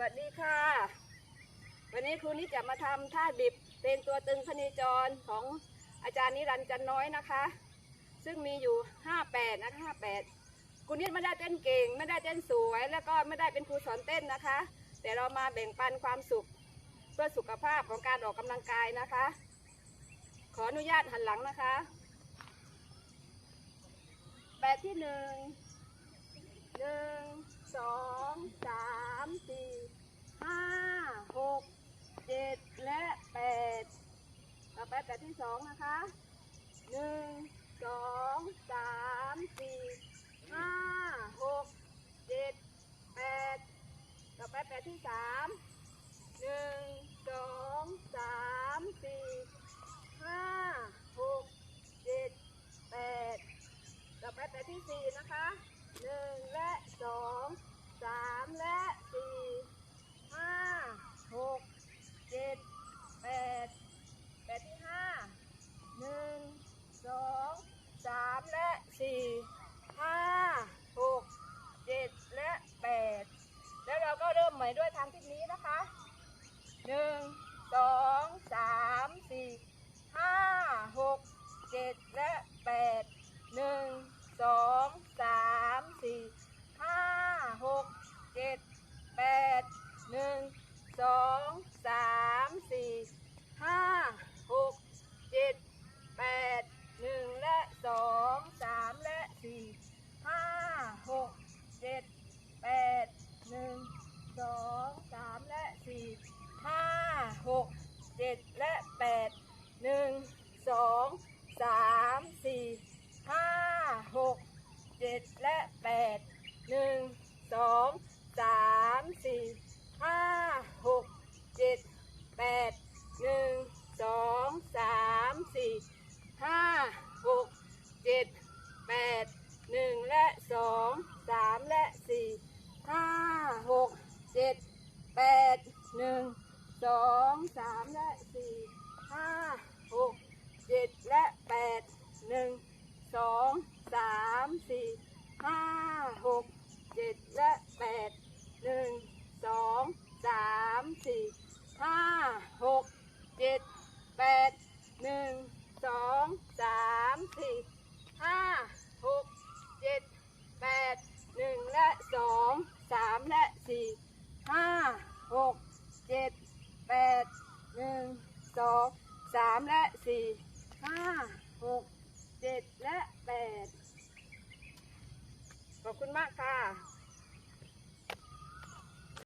วัสดีค่ะ วันนี้ครูนิดจะมาทำท่าบิบเป็นตัวตึงพนีจรของอาจารย์นิรันดร์จันน้อยนะคะ ซึ่งมีอยู่ 58 นะคะ58ครูนิดไม่ได้เต้นเก่ง ไม่ได้เต้นสวย แล้วก็ไม่ได้เป็นครูสอนเต้นนะคะ แต่เรามาแบ่งปันความสุขเพื่อสุขภาพของการออกกำลังกายนะคะ ขออนุญาตหันหลังนะคะแบบที่หนึ่งหนึ่ง สอง สาม สี่ ห้า หก เจ็ด และแปด ต่อ ไปแบบที่สองนะคะหนึ่งสองสามสี่ห้าหกเจ็ดแปดต่อไปแบบที่สามหนึ่งสองสามสี่ ห้า หก เจ็ด แปด ต่อไปแบบที่สี่นะคะหนึ่งและสองสามและสี่ห้าหกเจ็ดแปดแบบที่ห้าหนึ่งสองสามและสี่ห้าหกเจ็ดและแปดแล้วเรา ก็เริ่มใหม่ด้วยทางทิศนี้นะคะหนึ่งสองสามสี่ห้าหกเจ็ดและแปด หนึ่งสองสามสี่ห้าหกเจ็ดแปดหนึ่งสองสามสี่ห้าหกเจ็ดแปดหนึ่งและสองสามและสี่ห้าหกเจ็ดแปดหนึ่งสองสามและสี่ห้าหกเจ็ดและแปดหนึ่งสองสามสี่ ห้าหกเจ็ดและแปดหนึ่งสองสามสี่ห้าหกเจ็ดแปดหนึ่งสองสามสี่ห้าหก เจ็ดแปดหนึ่งและสองสามและสี่ห้าหกเจ็ดแปดหนึ่งสองสามและสี่ห้าหกเจ็ดและแปดหนึ่งสองสามสี่ห้าหกเจ็ดและแปดหนึ่งสองสามสี่ห้าหกเจ็ดแปดหนึ่งสองสามสี่ห้าหกเจ็ดแปดหนึ่งและสองสามและสี่ห้าหกเจ็ดแปดหนึ่งสอง สามและสี่ห้าหกเจ็ดและแปดขอบคุณมากค่ะ